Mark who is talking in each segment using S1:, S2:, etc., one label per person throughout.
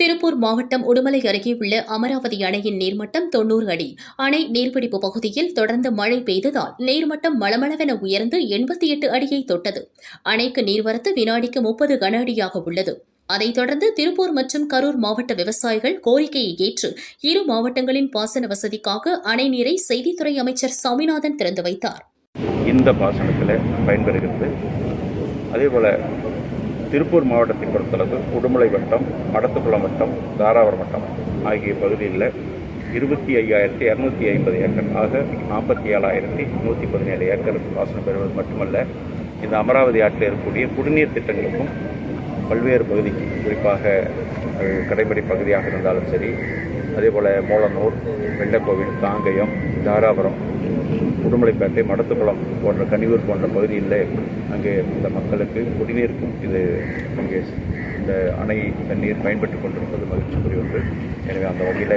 S1: திருப்பூர் மாவட்டம் உடுமலை அருகே உள்ள அமராவதி அணையின் நீர்மட்டம் தொன்னூறு அடி. அணை நீர்பிடிப்பு பகுதியில் தொடர்ந்து மழை பெய்ததால் நீர்மட்டம் மளமளவென உயர்ந்து எண்பத்தி எட்டு அடியை தொட்டது. அணைக்கு நீர்வரத்து வினாடிக்கு முப்பது கன அடியாக உள்ளது. அதைத் தொடர்ந்து திருப்பூர் மற்றும் கரூர் மாவட்ட விவசாயிகள் கோரிக்கையை ஏற்று இரு மாவட்டங்களின் பாசன வசதிக்காக அணை நீரை செய்தித்துறை அமைச்சர் சாமிநாதன் திறந்து வைத்தார்.
S2: இந்த பாசனத்தில் பயன்பெறுகிறது அதேபோல் திருப்பூர் மாவட்டத்தை பொறுத்தளவு உடுமலை வட்டம் மடத்துக்குளம் வட்டம் தாராவரம் வட்டம் ஆகிய பகுதியில் இருபத்தி ஐயாயிரத்தி இரநூத்தி ஐம்பது ஏக்கர் ஆக நாற்பத்தி ஏழாயிரத்தி நூற்றி பதினேழு ஏக்கர் பாசனம் பெறுவது மட்டுமல்ல இந்த அமராவதி ஆற்றில் இருக்கக்கூடிய குடிநீர் திட்டங்களுக்கும் பல்வேறு பகுதி குறிப்பாக கடைமடை பகுதியாக இருந்தாலும் சரி அதேபோல் மோளனூர் வெள்ளக்கோவில் தாங்கயம் தாராபுரம் உடுமலைப்பேட்டை மடத்துக்குளம் போன்ற கனியூர் போன்ற பகுதிகளில் அங்கே இந்த மக்களுக்கு குடிநீருக்கும் இது அங்கே இந்த அணை தண்ணீர் பயன்பட்டு கொண்டிருப்பது மகிழ்ச்சிக்குரிய ஒன்று. எனவே அந்த வகையில்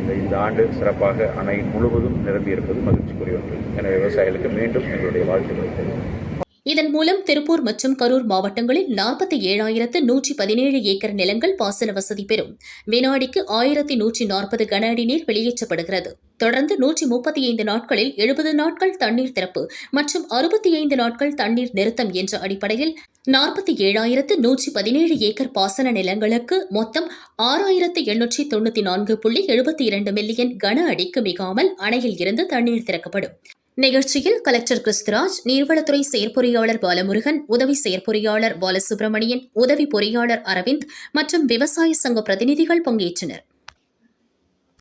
S2: இந்த இந்த ஆண்டு சிறப்பாக அணை முழுவதும் நிரம்பியிருப்பது மகிழ்ச்சிக்குரிய ஒன்று. எனவே விவசாயிகளுக்கு மீண்டும் எங்களுடைய வாழ்த்துக்களை தெரிவித்துக்
S1: இதன் மூலம் திருப்பூர் மற்றும் கரூர் மாவட்டங்களில் நாற்பத்தி ஏழாயிரத்து நூற்றி பதினேழு ஏக்கர் நிலங்கள் பாசன வசதி பெறும். வினாடிக்கு ஆயிரத்தி நூற்றி நாற்பது கன அடி நீர் வெளியேற்றப்படுகிறது. தொடர்ந்து நூற்றி முப்பத்தி ஐந்து நாட்களில் எழுபது நாட்கள் தண்ணீர் திறப்பு மற்றும் அறுபத்தி ஐந்து நாட்கள் தண்ணீர் நிறுத்தம் என்ற அடிப்படையில் நாற்பத்தி ஏழாயிரத்து நூற்றி பதினேழு ஏக்கர் பாசன நிலங்களுக்கு மொத்தம் ஆறாயிரத்து எண்ணூற்றி தொண்ணூற்றி நான்கு புள்ளி எழுபத்தி இரண்டு மில்லியன் கன அடிக்கு மிகாமல் அணையில் இருந்து தண்ணீர் திறக்கப்படும். நிகழ்ச்சியில் கலெக்டர் கிறிஸ்துராஜ் நீர்வளத்துறை செயற்பொறியாளர் பாலமுருகன் உதவி செயற்பொறியாளர் பாலசுப்ரமணியன் உதவி பொறியாளர் அரவிந்த் மற்றும் விவசாய சங்க பிரதிநிதிகள் பங்கேற்றனர்.